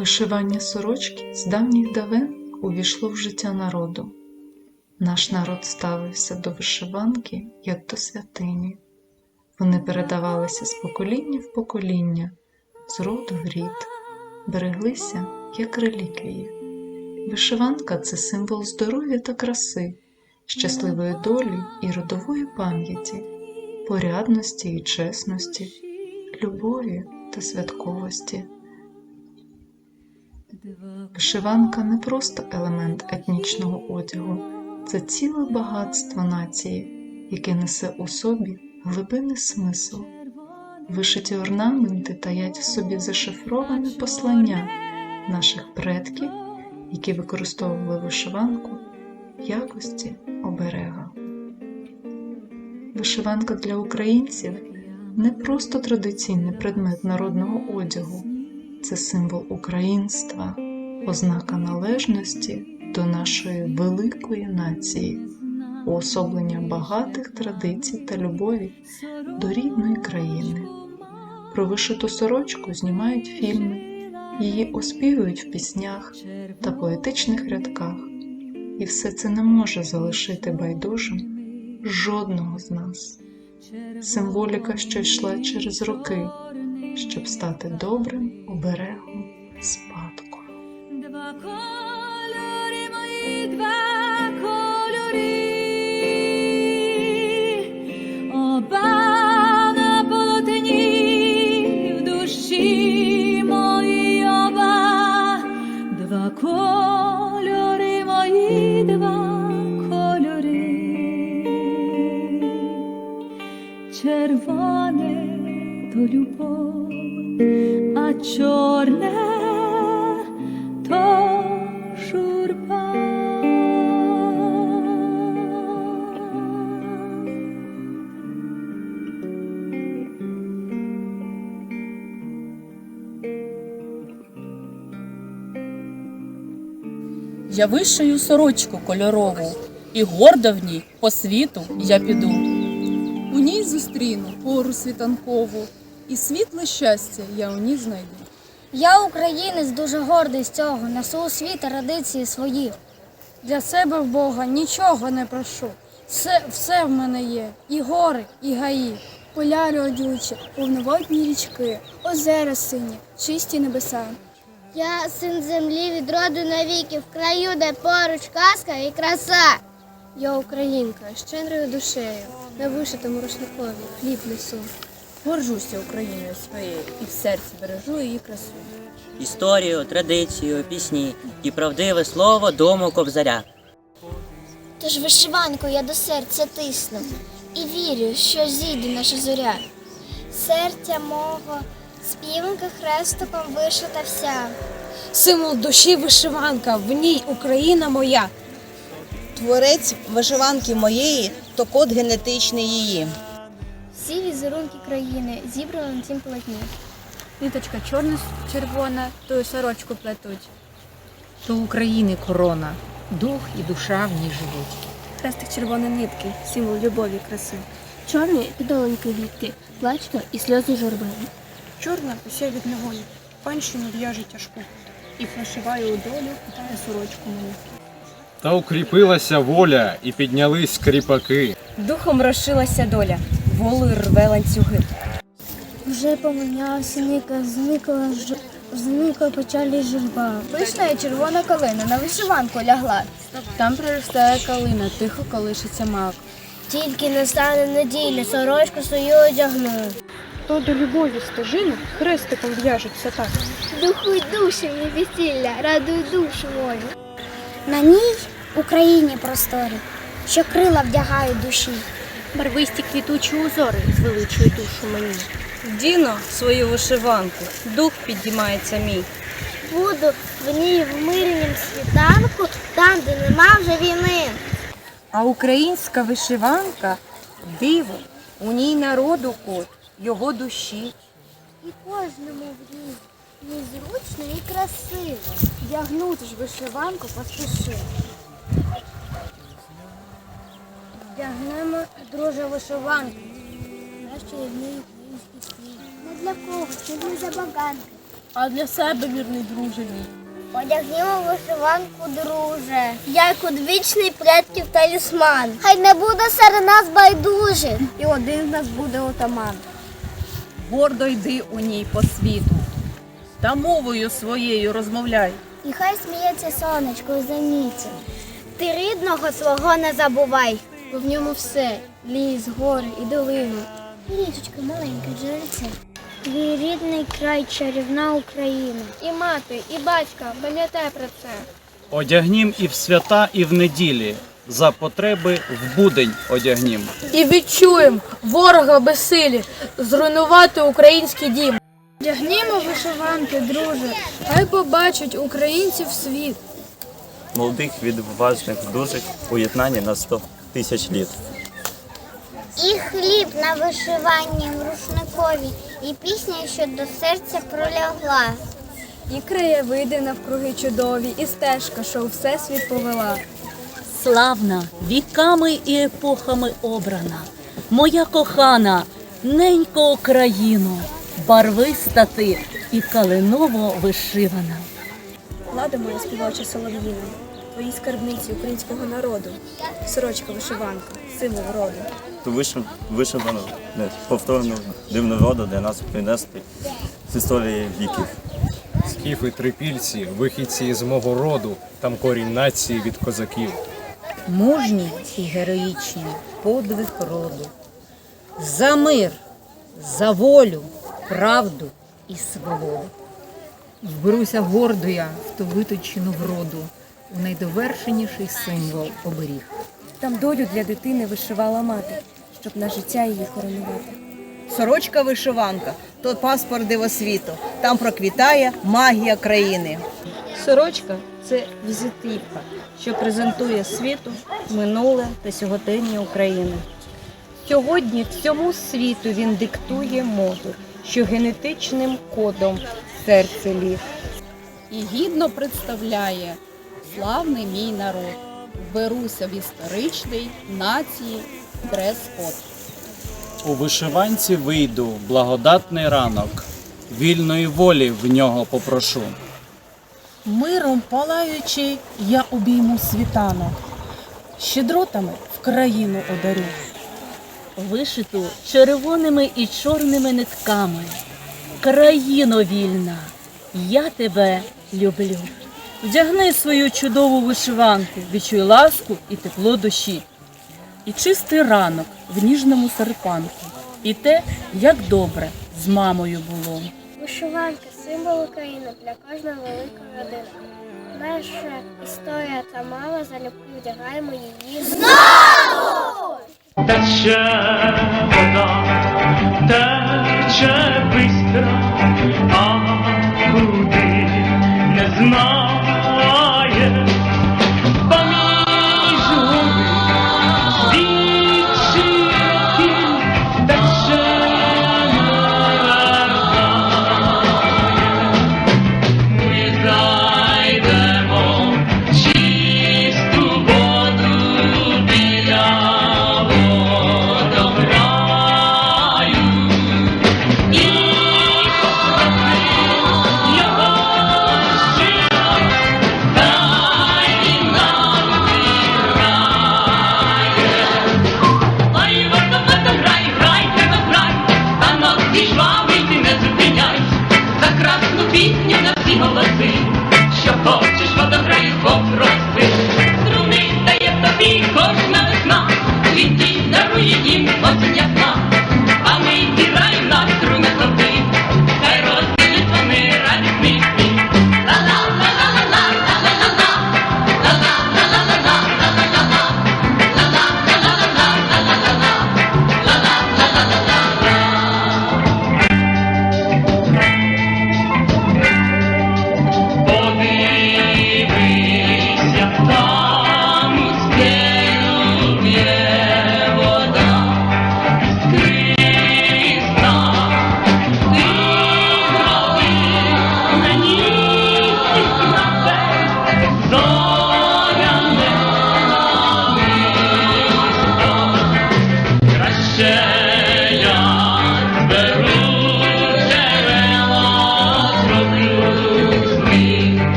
Вишивання сорочки з давніх давен увійшло в життя народу. Наш народ ставився до вишиванки як до святині. Вони передавалися з покоління в покоління, з роду в рід, береглися як реліквії. Вишиванка це символ здоров'я та краси, щасливої долі і родової пам'яті, порядності і чесності, любові та святковості. Вишиванка не просто елемент етнічного одягу, це ціле багатство нації, яке несе у собі глибинний смисл. Вишиті орнаменти таять в собі зашифроване послання наших предків, які використовували вишиванку в якості оберега. Вишиванка для українців не просто традиційний предмет народного одягу, це символ українства, ознака належності до нашої великої нації, уособлення багатих традицій та любові до рідної країни. Про вишиту сорочку знімають фільми, її оспівують в піснях та поетичних рядках, і все це не може залишити байдужим жодного з нас. Символіка, що йшла через роки, щоб стати добрим оберегом спадком. Два кольори мої, два кольори, оба на полотні в душі мої оба, два кольори мої, два кольори, червоне то любов, а чорне то журба. Я вишию сорочку кольорову, і гордо в ній по світу я піду. У ній зустріну пору світанкову, і світле щастя я у ній знайду. Я українець дуже гордий з цього, несу у світ традиції свої. Для себе в Бога нічого не прошу. Все, все в мене є, і гори, і гаї. Поля родючі, повноводні річки, озера сині, чисті небеса. Я син землі від роду навіки, в краю, де поруч казка і краса. Я українка, щедрою душею, на вишитому рушникові хліб несу. Горжуся Україною своєю і в серці бережу її красу. історію, традицію, пісні і правдиве слово дому кобзаря. Тож вишиванку я до серця тисну і вірю, що зійде наша зоря. Серця мого співанка хрестиком вишита вся. Символ душі вишиванка, в ній Україна моя. Творець вишиванки моєї то код генетичний її. Всі візерунки країни зібрали на цім полотні. Ниточка чорна червона, ту сорочку плетуть. То України корона, дух і душа в ній живуть. Хрестик червоної нитки, символ любові і краси. Чорні підоленькі вітки, плачка і сльози журби. Чорна уся від негоні, панщину в'яже тяжку, і вишиває у долю, питає сорочку мою. Та укріпилася воля і піднялись кріпаки. Духом розшилася доля, волею рве ланцюги. Вже помінялася ника, зникла ж... зникла печалі журба. Пишна і червона калина на вишиванку лягла. Там проростає калина, тихо колишиться мак. Тільки настане неділя, сорочку свою одягну. То до любові стежину хрестиком в'яжеться так. Духу й душі мій весілля, радуй душу мою. На ній Україні просторі, що крила вдягають душі. Барвисті квітучі узори звеличують душу мені. Діно свою вишиванку, дух підіймається мій. Буду в ній в мирнім світанку, там, де нема вже війни. А українська вишиванка диво, у ній народу код, його душі. І кожному в ній незручно і красиво. Вдягнути ж вишиванку поспіши. Вдягнемо, друже, вишиванку. Краще в ній український. Не для кого, чи не забаганки. А для себе, вірний друже мій. Одягнімо вишиванку, друже, як одвічний предків талісман. Хай не буде серед нас байдужих. І один з нас буде отаман. Гордо йди у ній по світу. Та мовою своєю розмовляй. І хай сміється сонечко у. Ти рідного свого не забувай, бо в ньому все ліс, гори і долини. Річечка маленька джерельце. Твій рідний край, чарівна Україна. І мати, і батька, пам'ятай про це. Одягнім і в свята, і в неділі. За потреби в будень одягнім. І відчуємо ворога безсилі зруйнувати український дім. Вдягнімо вишиванки, друже, хай побачать українців світ. молодих відважних дужих у єднанні на 100 тисяч літ. І хліб на вишиванні в рушникові, і пісня, що до серця пролягла. І краєвиди навкруги чудові, і стежка, що у всесвіт повела. Славна, віками і епохами обрана, моя кохана, ненько Україно, барвиста ти і калиново вишивана. Влада моя співоча солов'їна, твої скарбниці українського народу, сорочка вишиванка, символ роду. Ту вишив- вишивану, не, повторну дивну роду для нас принести з історії віків. Скіфи трипільці, вихідці з мого роду, там корінь нації від козаків. Мужні і героїчні подвиг роду. За мир, за волю, правду і свободу. Вберуся гордо я в ту виточену вроду, у найдовершеніший символ оберіг. Там долю для дитини вишивала мати, щоб на життя її коронувати. Сорочка вишиванка то паспорт дивосвіту. Там проквітає магія країни. Сорочка це візитівка, що презентує світу минуле та сьогодення України. Сьогодні всьому світу він диктує моду, що генетичним кодом серце ліг. І гідно представляє славний мій народ. Вберуся в історичний нації дрес-код. У вишиванці вийду благодатний ранок. Вільної волі в нього попрошу. Миром палаючи, я обійму світанок, щедротами в країну одарю. Вишиту червоними і чорними нитками. Країно вільна, я тебе люблю. Вдягни свою чудову вишиванку, відчуй ласку і тепло душі. І чистий ранок в ніжному серпанку. І те, як добре з мамою було. Вишиванка символ України для кожної великої родини. Наша історія та мама залюбки вдягаємо її знову! Тече вода, тече бистро, а beat.